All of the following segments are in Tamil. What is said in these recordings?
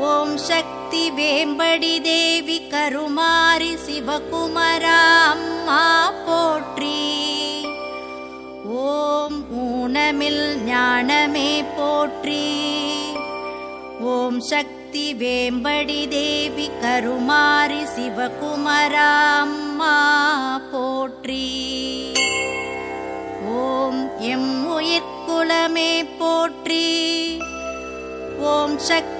ஓம் சக்தி வேம்படி தேவி கருமாரி சிவகுமரா அம்மா போற்றி. ஓம் ஊனமில் ஞானமே போற்றி. ஓம் சக்தி வேம்படி தேவி கருமாரி சிவகுமரா அம்மா போற்றி. ஓம் எம் உயிர்குலமே போற்றி. ஓம் சக்தி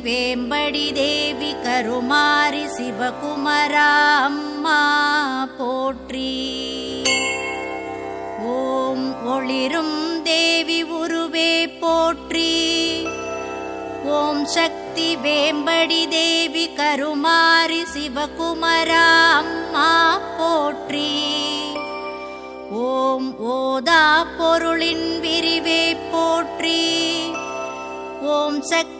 வேம்படி தேவி கருமாரி சிவகுமரா அம்மா போற்றி ஓம் ஒளிரும் தேவி உருவே போற்றி ஓம் சக்தி வேம்படி தேவி கருமாரி சிவகுமரா அம்மா போற்றி ஓம் ஓதா பொருளின் விரிவே போற்றி ஓம் சக்தி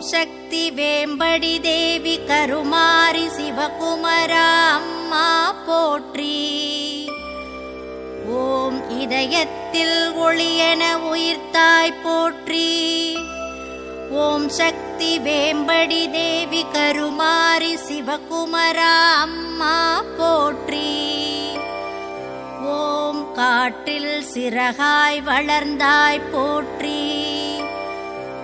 சக்தி வேம்படி தேவி கருமாரி சிவகுமரா அம்மா போற்றி. ஓம் இதயத்தில் ஒளியென உயிர்த்தாய் போற்றி. ஓம் சக்தி வேம்படி தேவி கருமாரி சிவகுமரா அம்மா போற்றி. ஓம் காற்றில் சிறகாய் வளர்ந்தாய் போற்றி.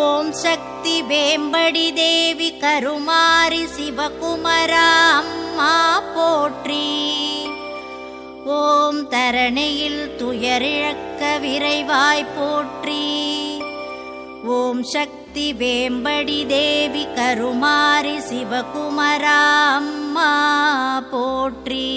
ஓம் சக்தி வேம்படி தேவி கருமாரி சிவகுமரா அம்மா போற்றி. ஓம் தரணியில் துயரிழக்க விரைவாய் போற்றி. ஓம் சக்தி வேம்படி தேவி கருமாரி சிவகுமரா அம்மா போற்றி.